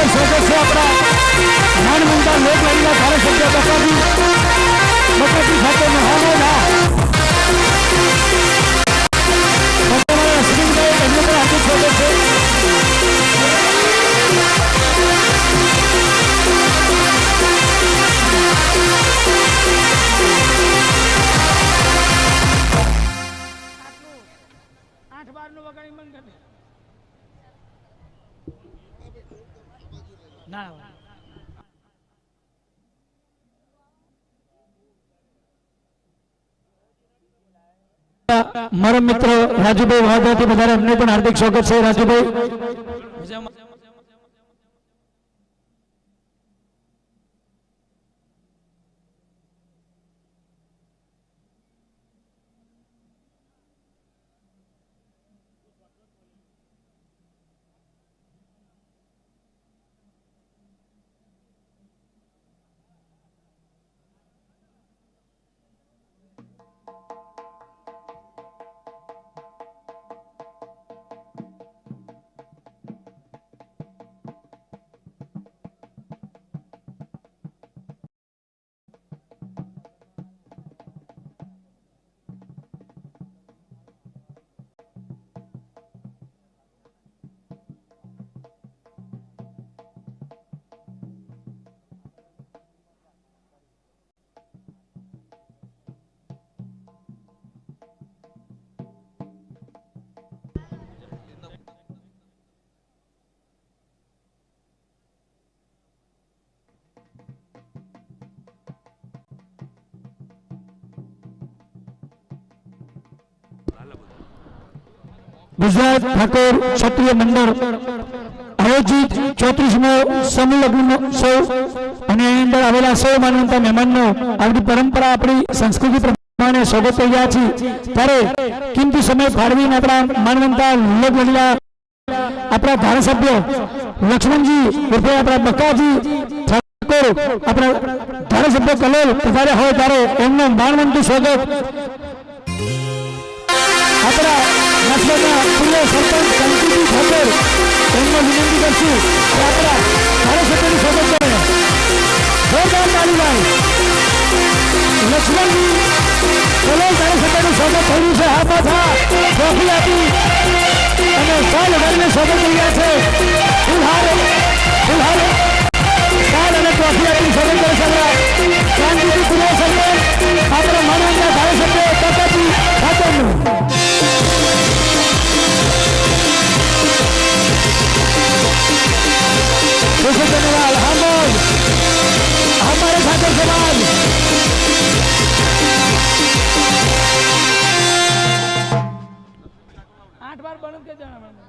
સ્વાગત છે આપણા માનવંતા લોકલાડીના ધારાસભ્ય બકાજી બકાજી ખાતે મહારાજા ભગવાનના શ્રીભાઈ એમને પણ હાર્દિક સ્વાગત છે મારા મિત્ર રાજુભાઈ વાઘાથી વધારે એમને પણ હાર્દિક સ્વાગત છે. રાજુભાઈ. ગુજરાત ઠાકોર ક્ષત્રિય મંડળ આયોજિત ચોત્રીસમો સમલગ્ન ઉત્સવ અને એની અંદર આવેલા સૌ માનવતા મહેમાનનો આપણી પરંપરા, આપણી સંસ્કૃતિ પ્રમાણે સ્વાગત થઈ રહ્યા છીએ. ત્યારે કિંમતી સમય ફાળવીને આપણા માનવંતા લોકવડીલા આપણા ધારાસભ્ય લક્ષ્મણજી ઉર્ફે આપણા બકાજી ઠાકોર આપણા ધારાસભ્ય કલોલ પધાર્યા હોય ત્યારે એમનું માનવંતું સ્વાગત આપણા નસવાના પૂર્વ સરપંચ શાંતિજી ઠાકોર એમને વિનંતી કરશું કે આપણા ધારાસભ્યનું સ્વાગત કરે જોરદાર તાળીભાઈ લક્ષ્મણજી કલોલ ધારાસભ્યનું સ્વાગત આઠ કે જાણે મને.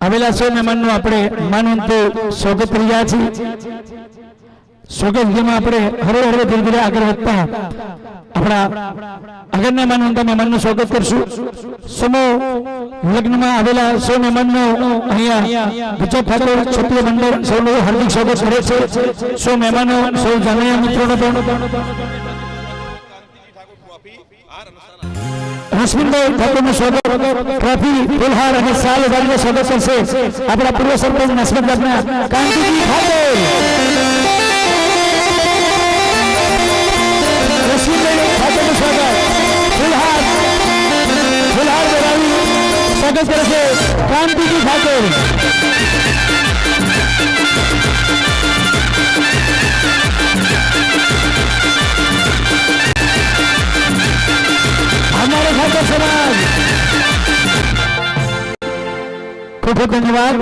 આવેલા સૌ મહેમાનનું આપણે માનવંતો સ્વાગત કરી રહ્યા છીએ આપણે હળવે હળવે ધીરે ધીરે આગળ વધતા આપણા આગળના માનવંતા મહેમાનનું સ્વાગત કરશું સમૂહ લગ્નમાં આવેલા સૌ મહેમાનનો અહીંયા ગુજરાત ઠાકોર ક્ષત્રિય મંડળ સૌનું હાર્દિક સ્વાગત કરે છે. સૌ મહેમાનો, સૌ જાણ્યા મિત્રોનો પણ રશ્મિનભાઈ ઠાકોરનું આપણા પૂર્વ સરપંચ નસબતના કાંતિજી ઠાકોર প্র্যাকটিস করেছে। কান্তিজি ঠাকুর আমার ঠাকুর সমাজ খুব খুব ধন্যবাদ।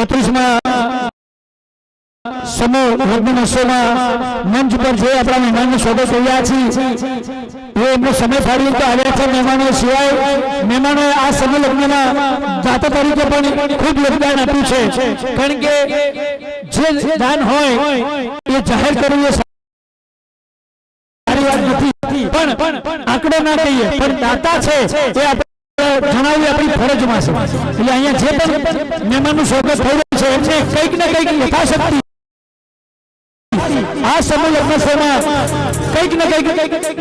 ચોત્રીસમાં સમૂહ લગ્ન મંચ પર જે આપણા મહેમાનનું સ્વાગત કર્યા છીએ એ એમનો સમય ફાળવી તો આવ્યા છે મહેમાનો સિવાય. મહેમાનોએ આ સમૂહ લગ્નમાં દાતા તરીકે પણ ખૂબ યોગદાન આપ્યું છે. કારણ કે જે દાન હોય, એ જાહેર કરવું એ સારી વાત નથી. પણ આંકડો ના કહીએ, પણ દાતા છે, એ આપણે જણાવવી આપણી ફરજમાં છે એટલે અહીંયા જે પણ મહેમાનનું સ્વાગત થઈ રહ્યું છે, એમને કંઈક ને કંઈક યથાશક્તિ. આ સમય લગ્નોત્સવમાં કંઈક ને કંઈક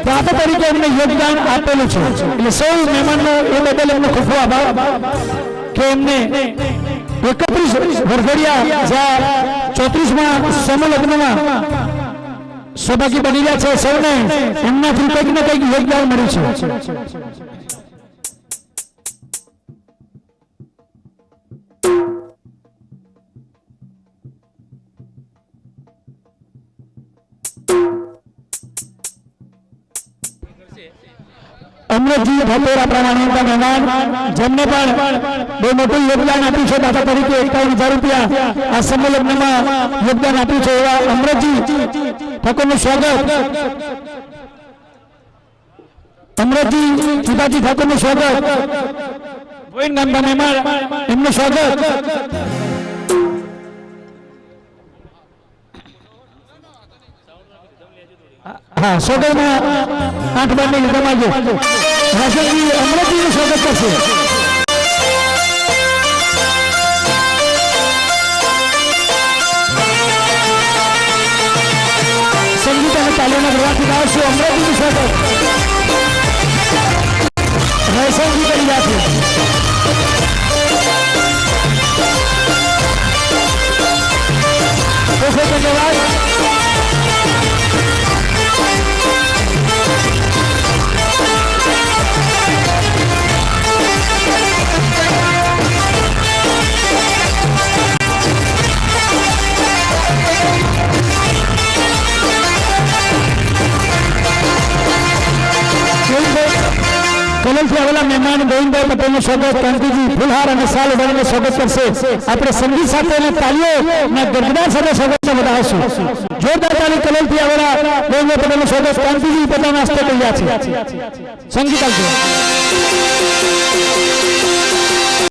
પ્રાપ્ત તરીકે એમને યોગદાન આપેલું છે. એટલે સૌ મહેમાનનો એ બદલ એમનો ખૂબ ખૂબ આભાર કે એમને એકત્રીસ વરઘડિયા જ્યાં ચોત્રીસમાં સમલગ્નમાં લગ્નમાં સૌભાગ્ય બની રહ્યા છે સૌને, એમનાથી કંઈક ને કંઈક યોગદાન મળ્યું છે. અમૃતજી ઠાકોર આપણા મહેમાન, જેમને પણ બહુ મોટું યોગદાન આપ્યું છે. દાતા તરીકે એકાવન હજાર રૂપિયા આ સમૂહ લગ્નમાં યોગદાન આપ્યું છે એવા અમૃતજી ઠાકોરનું સ્વાગત. અમૃતજી ચુદાજી ઠાકોરનું સ્વાગત. ગામના મહેમાન એમનું સ્વાગત. હા, સ્વાગતમાં આઠ બારની લીધા માંગે રાશનજી અમૃતજીનું સ્વાગત કરશે. તાલીઓના પ્રવાસી ગાવ છું અમૃતજીનું સ્વાગત. રહેસનજી કરી રહ્યા કલલથી આવેલા મહેમાન ગોવિંદભાઈ પટેલનું સ્વાગત. કાંતિજી ફુલહાર અને સાલ ઉડાડીને સ્વાગત કરશે. આપણે સંગીત સાથે અને તાલીઓ અને ગરબડા સાથે સ્વાગત વધારશું જોરદાર તાલી કલલથી આવેલા ગોવિંદભાઈ પટેલનું સ્વાગત. કાંતિજી પોતાના હસ્તે કર્યા છે. સંગીત આવશે